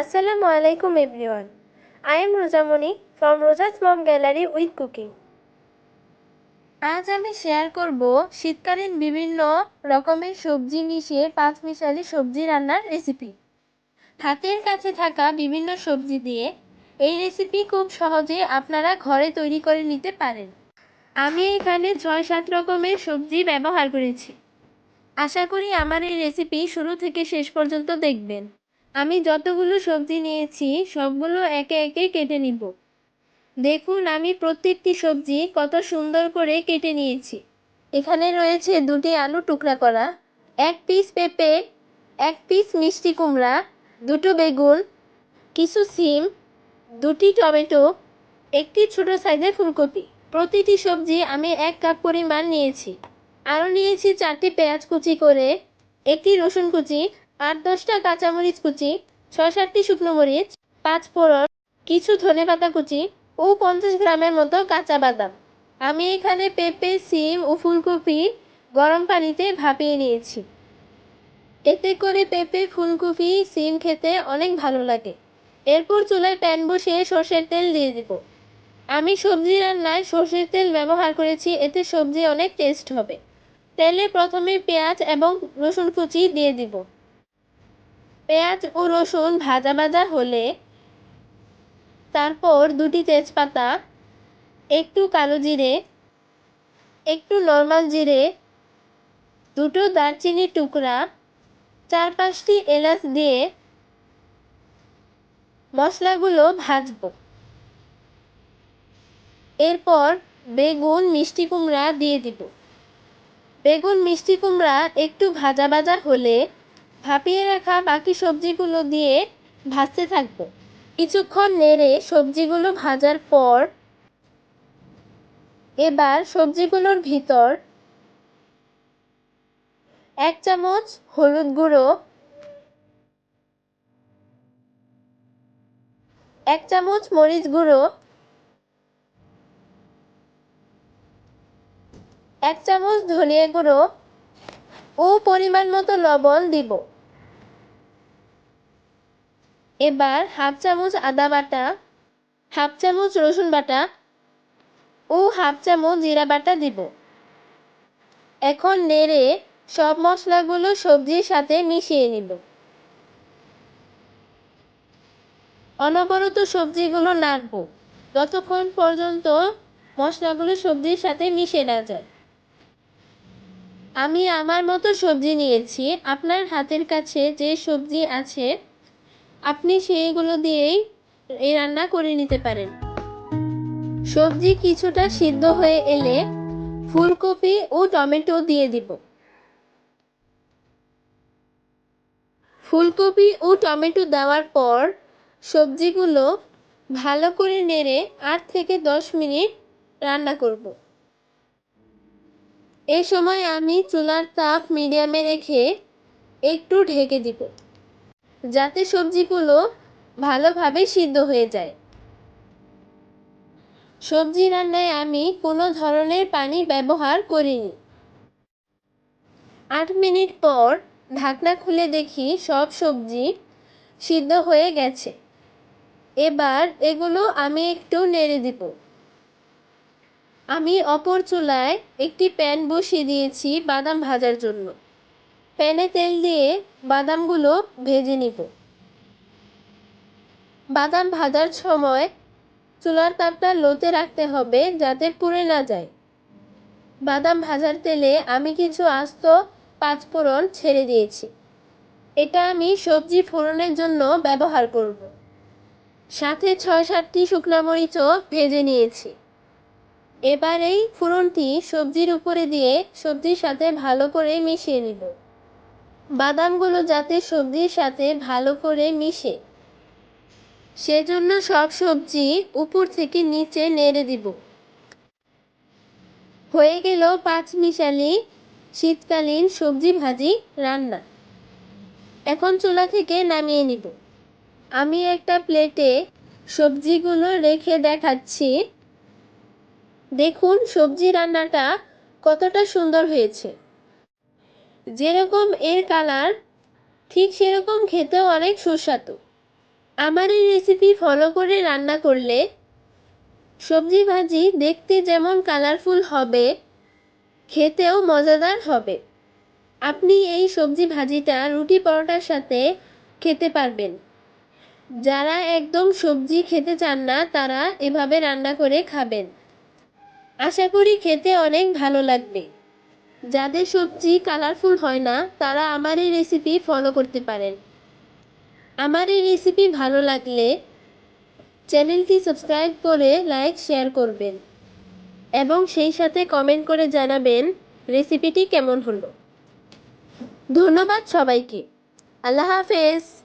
Assalamu আলাইকুম everyone. I am Rojamoni from Roja's Mom gallery with cooking আজ আমি share করব শীতকালীন বিভিন্ন রকমের সবজি মিশিয়ে পাঁচ মিশালি সবজি রান্নার রেসিপি হাতের কাছে থাকা বিভিন্ন সবজি দিয়ে এই রেসিপি খুব সহজে আপনারা ঘরে তৈরি করে নিতে পারেন। আমি এখানে ছয় সাত রকমের সবজি ব্যবহার করেছি। আশা করি আমার এই রেসিপি শুরু থেকে শেষ পর্যন্ত দেখবেন। আমি যতগুলো সবজি নিয়েছি, সবগুলো একে একে কেটে নিব। দেখুন, আমি প্রত্যেকটি সবজি কত সুন্দর করে কেটে নিয়েছি। এখানে রয়েছে দুটি আলু টুকরা করা, এক পিস পেঁপে, এক পিস মিষ্টি কুমড়া, দুটো বেগুন, কিছু সিম, দুটি টমেটো, একটি ছোট সাইজের ফুলকপি। প্রতিটি সবজি আমি এক কাপ পরিমাণ নিয়েছি। আরও নিয়েছি চারটি পেঁয়াজ কুচি করে, একটি রসুন কুচি আট দশটা কাঁচামরিচ কুচি, ছয় সাতটি শুকনো মরিচ, পাঁচ ফোড়ন, কিছু ধনেপাতা কুচি ও পঞ্চাশ গ্রামের মতো কাঁচা বাদাম। আমি এখানে পেঁপে, সিম ও ফুলকপি গরম পানিতে ভাপিয়ে নিয়েছি। এতে করে পেঁপে, ফুলকপি, সিম খেতে অনেক ভালো লাগে। এরপর চুলায় প্যান বসিয়ে সর্ষের তেল দিয়ে দেব। আমি সবজি রান্নায় সর্ষের তেল ব্যবহার করেছি, এতে সবজি অনেক টেস্ট হবে। তেলে প্রথমে পেঁয়াজ এবং রসুন কুচি দিয়ে দিব। পেঁয়াজ ও রসুন ভাজা ভাজা হলে তারপর দুটি তেজপাতা, একটু কালো জিরে, একটু নর্মাল জিরে, দুটো দারচিনির টুকরা, চার পাঁচটি এলাচ দিয়ে মশলাগুলো ভাজবো। এরপর বেগুন মিষ্টি কুমড়া দিয়ে দিব। বেগুন মিষ্টি কুমড়া একটু ভাজা ভাজা হলে ভাপিয়ে রাখা বাকি সবজিগুলো দিয়ে ভাজতে থাকব। কিছুক্ষণ নেড়ে সবজিগুলো ভাজার পর এবার সবজিগুলোর ভিতর এক চামচ হলুদ গুঁড়ো, এক চামচ মরিচ গুঁড়ো, এক চামচ ধনিয়া গুঁড়ো ও পরিমাণ মতো লবণ দিব। এবার হাফ চামচ আদা বাটা, হাফ চামচ রসুন বাটা ও হাফ চামচ জিরা বাটা দিব। এখন নেড়ে সব মশলাগুলো সবজির সাথে মিশিয়ে নিব। অনবরত সবজিগুলো নাড়ব। যতক্ষণ পর্যন্ত মশলাগুলো সবজির সাথে মিশে না যায়। আমি আমার মতো সবজি নিয়েছি। আপনার হাতের কাছে যে সবজি আছে, আপনি সেইগুলো দিয়েই এই রান্না করে নিতে পারেন। সবজি কিছুটা সিদ্ধ হয়ে এলে ফুলকপি ও টমেটো দিয়ে দিব। ফুলকপি ও টমেটো দেওয়ার পর সবজিগুলো ভালো করে নেড়ে আট থেকে দশ মিনিট রান্না করব। এই সময় আমি চুলার তাপ মিডিয়ামে রেখে একটু ঢেকে দিব, যাতে সবজিগুলো ভালোভাবে সিদ্ধ হয়ে যায়। সবজি রান্নায় আমি কোনো ধরনের পানি ব্যবহার করিনি। আট মিনিট পর ঢাকনা খুলে দেখি সব সবজি সিদ্ধ হয়ে গেছে। এবার এগুলো আমি একটু নেড়ে দিব। আমি অপর চুলায় একটি প্যান বসিয়ে দিয়েছি বাদাম ভাজার জন্য। প্যানে তেল দিয়ে বাদামগুলো ভেজে নিব। বাদাম ভাজার সময় চুলার তাপটা লোতে রাখতে হবে যাতে পুড়ে না যায়। বাদাম ভাজার তেলে আমি কিছু আস্ত পাঁচফোড়ন ছেড়ে দিয়েছি। এটা আমি সবজি ফোড়নের জন্য ব্যবহার করব। সাথে ছয় সাতটি শুকনো মরিচও ভেজে নিয়েছি। এবার এই ফোড়নটি সবজির উপরে দিয়ে সবজির সাথে ভালো করে মিশিয়ে নিব বাদামগুলো যাতে সবজির সাথে ভালো করে মিশে, সেজন্য সব সবজি উপর থেকে নিচে নেড়ে দিব। হয়ে গেল পাঁচ মিশালি শীতকালীন সবজি ভাজি রান্না। এখন চুলা থেকে নামিয়ে নিব। আমি একটা প্লেটে সবজিগুলো রেখে দেখাচ্ছি। দেখুন সবজি রান্নাটা কতটা সুন্দর হয়েছে। যেরকম এর কালার, ঠিক সেরকম খেতেও অনেক সুস্বাদু। আমার এই রেসিপি ফলো করে রান্না করলে সবজি ভাজি দেখতে যেমন কালারফুল হবে, খেতেও মজাদার হবে। আপনি এই সবজি ভাজিটা রুটি পরোটার সাথে খেতে পারবেন। যারা একদম সবজি খেতে চান না, তারা এভাবে রান্না করে খাবেন। আশা করি খেতে অনেক ভালো লাগবে। যাদের সবজি কালারফুল হয় না, তারা আমার এই রেসিপি ফলো করতে পারেন। আমার এই রেসিপি ভালো লাগলে চ্যানেলটি সাবস্ক্রাইব করে লাইক শেয়ার করবেন। এবং সেই সাথে কমেন্ট করে জানাবেন রেসিপিটি কেমন হলো। ধন্যবাদ সবাইকে। আল্লাহ হাফেজ।